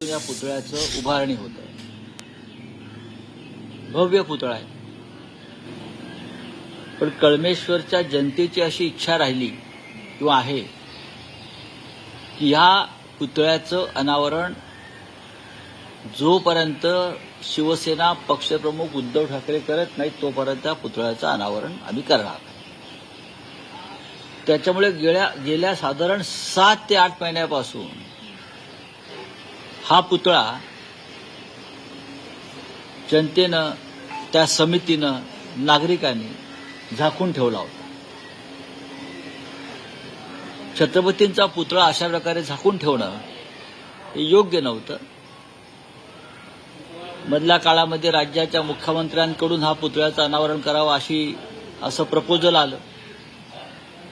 या पुतळ्याचं उभारणी होत. आहे भव्य पुतळा आहे. पण कळमेश्वरच्या जनतेची अशी इच्छा राहिली किंवा आहे की ह्या पुतळ्याचं अनावरण जोपर्यंत शिवसेना पक्षप्रमुख उद्धव ठाकरे करत नाहीत तोपर्यंत त्या पुतळ्याचं अनावरण आम्ही करणार त्याच्यामुळे गेल्या गेल्या साधारण सात ते आठ महिन्यापासून हा पुतळा जनतेनं त्या समितीनं नागरिकांनी झाकून ठेवला होता. छत्रपतींचा पुतळा अशा प्रकारे झाकून ठेवणं हे योग्य नव्हतं. मधल्या काळामध्ये राज्याच्या मुख्यमंत्र्यांकडून हा पुतळ्याचं अनावरण करावं अशी असं प्रपोजल आलं.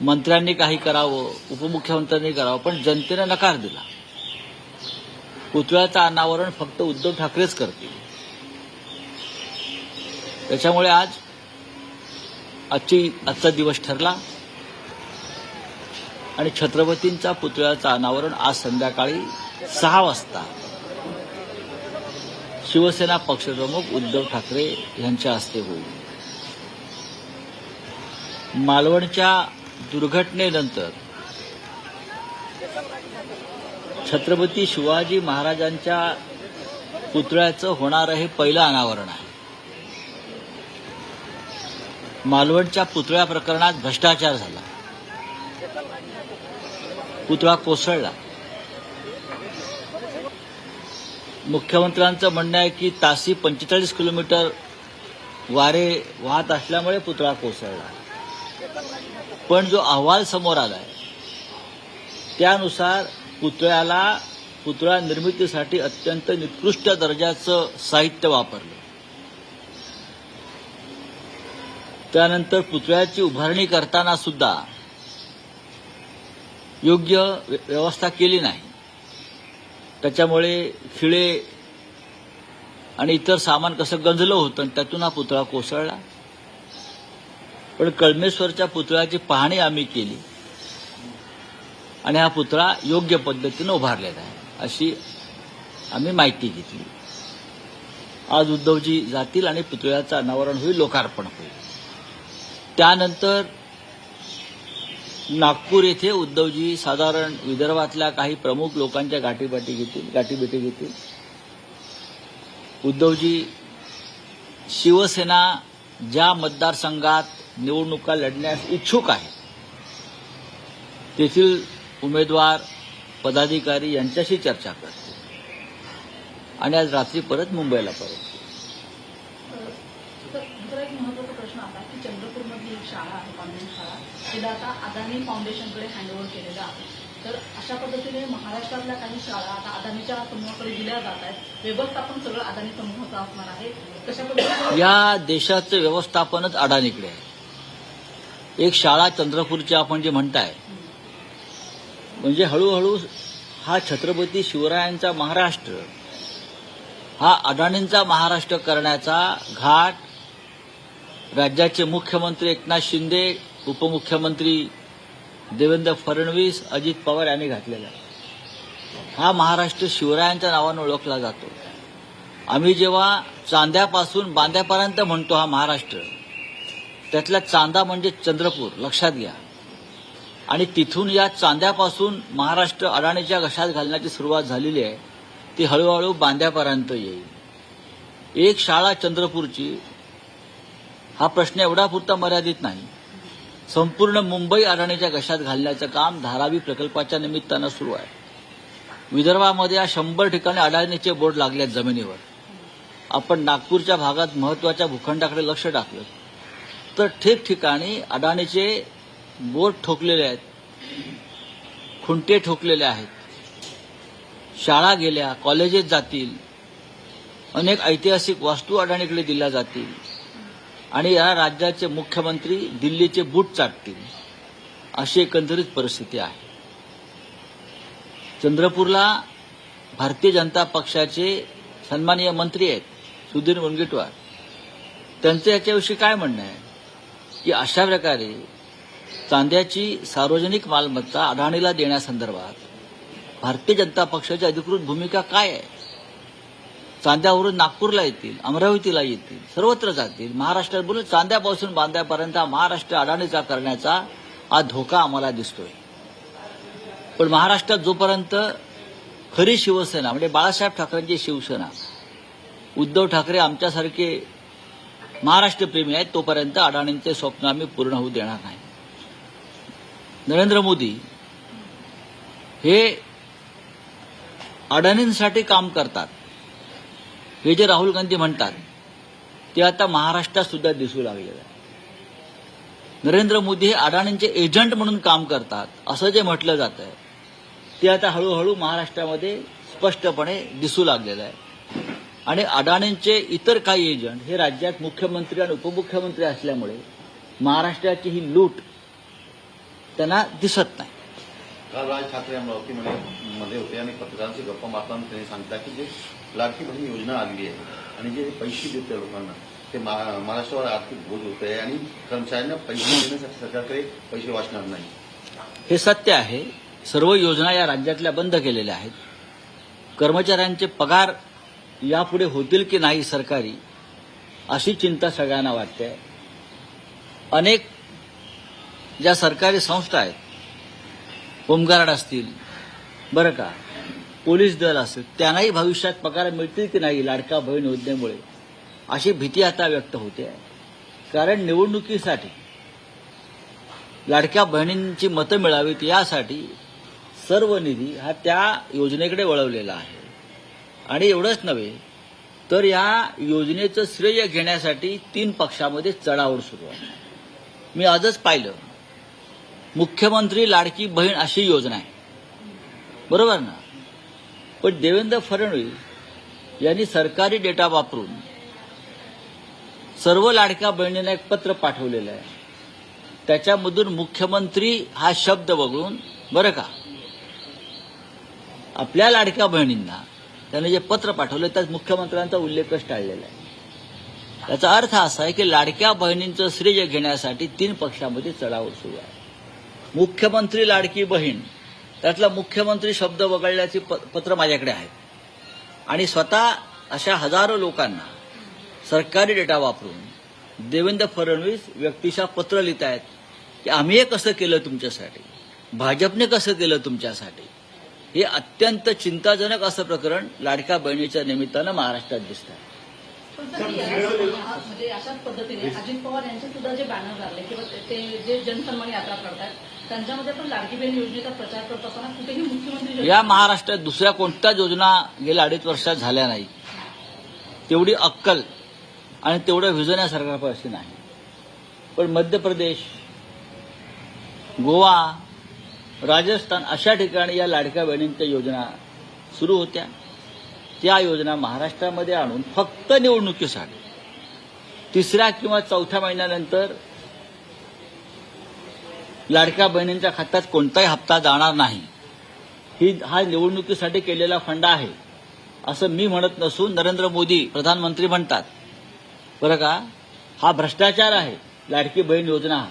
मंत्र्यांनी काही करावं उपमुख्यमंत्र्यांनी करावं पण जनतेनं नकार दिला. पुतळ्याचं अनावरण फक्त उद्धव ठाकरेच करतील. त्याच्यामुळे आज आजची आजचा दिवस ठरला. आणि छत्रपतींचा पुतळ्याचं अनावरण आज संध्याकाळी सहा वाजता शिवसेना पक्षप्रमुख उद्धव ठाकरे यांच्या हस्ते होईल. मालवणच्या दुर्घटनेनंतर छत्रपती शिवाजी महाराजांच्या पुतळ्याचं होणारं हे पहिलं अनावरण आहे. मालवणच्या पुतळ्या प्रकरणात भ्रष्टाचार झाला. पुतळा कोसळला. मुख्यमंत्र्यांचं म्हणणं आहे की तासी पंचेचाळीस किलोमीटर वारे वाहत असल्यामुळे पुतळा कोसळला. पण जो अहवाल समोर आलाय त्यानुसार पुतळ्याला पुतळा निर्मितीसाठी अत्यंत निकृष्ट दर्जाचं साहित्य वापरलं. त्यानंतर पुतळ्याची उभारणी करताना सुद्धा योग्य व्यवस्था केली नाही. त्याच्यामुळे खिळे आणि इतर सामान कसं गंजलं होतं आणि त्यातून हा पुतळा कोसळला. पण कळमेश्वरच्या पुतळ्याची पाहणी आम्ही केली. आणि हा पुतळा योग्य पद्धतीनं उभारलेला आहे. अशी आम्ही माहिती घेतली. आज उद्धवजी जातील आणि पुतळ्याचं अनावरण होईल लोकार्पण होईल. त्यानंतर नागपूर येथे उद्धवजी साधारण विदर्भातल्या काही प्रमुख लोकांच्या गाठीबाटी घेतील गाठीभेटी घेतील. उद्धवजी शिवसेना ज्या मतदारसंघात निवडणुका लढण्यास इच्छुक आहे तेथील उमेदवार पदाधिकारी यांच्याशी चर्चा करतील आणि आज रात्री परत मुंबईला परत. तर दुसरा एक महत्त्वाचा प्रश्न असा की चंद्रपूरमधली एक शाळा आहे कॉन्व्हेंट शाळा तिला आता अदानी फाउंडेशनकडे हँडओव्हर केलेलं आहे. तर अशा पद्धतीने महाराष्ट्रातल्या काही शाळा आता अदानीच्या समूहाकडे दिल्या जात आहेत. व्यवस्थापन सगळं अदानी समूहाचं असणार आहे. कशा पद्धतीने? या देशाचं व्यवस्थापनच अडाणीकडे आहे. एक शाळा चंद्रपूरची आपण जे म्हणताय म्हणजे हळूहळू हा छत्रपती शिवरायांचा महाराष्ट्र हा अडाणींचा महाराष्ट्र करण्याचा घाट राज्याचे मुख्यमंत्री एकनाथ शिंदे उपमुख्यमंत्री देवेंद्र फडणवीस अजित पवार यांनी घातलेला आहे. हा महाराष्ट्र शिवरायांच्या नावानं ओळखला जातो. आम्ही जेव्हा चांद्यापासून बांद्यापर्यंत म्हणतो हा महाराष्ट्र त्यातला चांदा म्हणजे चंद्रपूर लक्षात घ्या. आणि तिथून या चांद्यापासून महाराष्ट्र अडाणीच्या घशात घालण्याची सुरुवात झालेली आहे. ती हळूहळू बांद्यापर्यंत येईल. एक शाळा चंद्रपूरची हा प्रश्न एवढा पुरता मर्यादित नाही. संपूर्ण मुंबई अडाणीच्या घशात घालण्याचं काम धारावी प्रकल्पाच्या निमित्तानं सुरू आहे. विदर्भामध्ये या शंभर ठिकाणी अडाणीचे बोर्ड लागले आहेत जमिनीवर. आपण नागपूरच्या भागात महत्त्वाच्या भूखंडाकडे लक्ष टाकलं. तर ठिकठिकाणी अडाणीचे बोट ठोकलेले आहेत. खुंटे ठोकलेले आहेत. शाळा गेल्या कॉलेजेस जातील. अनेक ऐतिहासिक वास्तू अडाणीकडे दिल्या जातील. आणि या राज्याचे मुख्यमंत्री दिल्लीचे बूट चाटतील. अशी एकंदरीत परिस्थिती आहे. चंद्रपूरला भारतीय जनता पक्षाचे सन्माननीय मंत्री आहेत सुधीर मुनगंटीवार. त्यांचं याच्याविषयी काय म्हणणं आहे? की अशा प्रकारे चांद्याची सार्वजनिक मालमत्ता अडाणीला देण्यासंदर्भात भारतीय जनता पक्षाची अधिकृत भूमिका काय आहे? चांद्यावरून नागपूरला येतील अमरावतीला येतील सर्वत्र जातील महाराष्ट्रात बोलून चांद्यापासून बांद्यापर्यंत महाराष्ट्र अडाणीचा करण्याचा हा धोका आम्हाला दिसतोय. पण महाराष्ट्रात जोपर्यंत खरी शिवसेना म्हणजे बाळासाहेब ठाकरेंची शिवसेना उद्धव ठाकरे आमच्यासारखे महाराष्ट्रप्रेमी आहेत तोपर्यंत अडाणींचे स्वप्न आम्ही पूर्ण होऊ देणार नाही. नरेंद्र मोदी हे अडाणींसाठी काम करतात. हे जे राहुल गांधी म्हणतात ते आता महाराष्ट्रात सुद्धा दिसू लागलेलं आहे नरेंद्र मोदी हे अडाणींचे एजंट म्हणून काम करतात असं जे म्हटलं जात आहे ते आता हळूहळू महाराष्ट्रामध्ये स्पष्टपणे दिसू लागलेलं आहे. आणि अडाणींचे इतर काही एजंट हे राज्यात मुख्यमंत्री आणि उपमुख्यमंत्री असल्यामुळे महाराष्ट्राची ही लूट त्यांना दिसत नाही. काल राज ठाकरे अमरावतीमध्ये मध्ये होते आणि पत्रकारांशी गप्पा मारताना त्यांनी सांगता की जे लाडकी बहीण योजना आलेली आहे आणि जे पैसे देते लोकांना ते महाराष्ट्रावर आर्थिक बोध होत आहे आणि कर्मचाऱ्यांना पैसे देण्यासाठी सरकारकडे पैसे वाचणार नाही. हे सत्य आहे. सर्व योजना या राज्यातल्या बंद केलेल्या आहेत. कर्मचाऱ्यांचे पगार यापुढे होतील की नाही सरकारी अशी चिंता सगळ्यांना वाटते. अनेक ज्या सरकारी संस्था आहेत होमगार्ड असतील बरं का पोलीस दल असेल त्यांनाही भविष्यात पगार मिळतील की नाही लाडका बहीण योजनेमुळे? अशी भीती आता व्यक्त होते आहे. कारण निवडणुकीसाठी लाडक्या बहिणींची मतं मिळावीत यासाठी सर्व निधी हा त्या योजनेकडे वळवलेला आहे. आणि एवढंच नव्हे तर या योजनेचं श्रेय घेण्यासाठी तीन पक्षामध्ये चढाओढ सुरू आहे. मी आजच पाहिलं. मुख्यमंत्री लाडकी बहीण अशी योजना आहे. बरोबर ना? पण देवेंद्र फडणवीस यांनी सरकारी डेटा वापरून सर्व लाडक्या बहिणींना एक पत्र पाठवलेलं आहे. त्याच्यामधून मुख्यमंत्री हा शब्द वगळून बरं का? आपल्या लाडक्या बहिणींना त्याने जे पत्र पाठवलं त्यात मुख्यमंत्र्यांचा उल्लेखच टाळलेला आहे. याचा अर्थ असा आहे की लाडक्या बहिणींचं श्रेय घेण्यासाठी तीन पक्षामध्ये चढाओढ सुरू आहे. मुख्यमंत्री लाडकी बहीण त्यातला मुख्यमंत्री शब्द वगळल्याची प- पत्र माझ्याकडे आहेत. आणि स्वतः अशा हजारो लोकांना सरकारी डेटा वापरून देवेंद्र फडणवीस व्यक्तिशा पत्र लिहित आहेत की आम्ही हे कसं केलं तुमच्यासाठी? भाजपने कसं केलं तुमच्यासाठी? हे अत्यंत चिंताजनक असं प्रकरण लाडक्या बहिणीच्या निमित्तानं महाराष्ट्रात दिसत आहे पण सर, या- म्हणजे अशाच पद्धतीने अजित पवार यांचे सुद्धा जे बॅनर लागले किंवा ते- ते जे जनसन्मान यात्रा करतात त्यांच्यामध्ये पण लाडकी बहीण योजनेचा प्रचार करत असताना कुठेही मुख्यमंत्री या महाराष्ट्रात दुसऱ्या कोणत्याच योजना गेल्या अडीच वर्षात झाल्या नाही? तेवढी अक्कल आणि तेवढं व्हिजन या सरकारपाशी नाही. पण मध्य प्रदेश गोवा राजस्थान अशा ठिकाणी या लाडक्या बहिणींच्या योजना सुरू होत्या. त्या योजना महाराष्ट्रामध्ये आणून फक्त निवडणुकीसाठी तिसऱ्या किंवा चौथ्या महिन्यानंतर लाडक्या बहिणींच्या खात्यात कोणताही हप्ता जाणार नाही. ही हा निवडणुकीसाठी केलेला फंड आहे. असं मी म्हणत नसून नरेंद्र मोदी प्रधानमंत्री म्हणतात. बरं का? हा भ्रष्टाचार आहे. लाडकी बहीण योजना.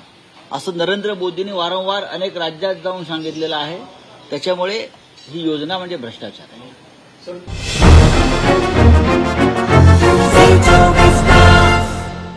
असं नरेंद्र मोदींनी वारंवार अनेक राज्यात जाऊन सांगितलेलं आहे. त्याच्यामुळे ही योजना म्हणजे भ्रष्टाचार आहे. Música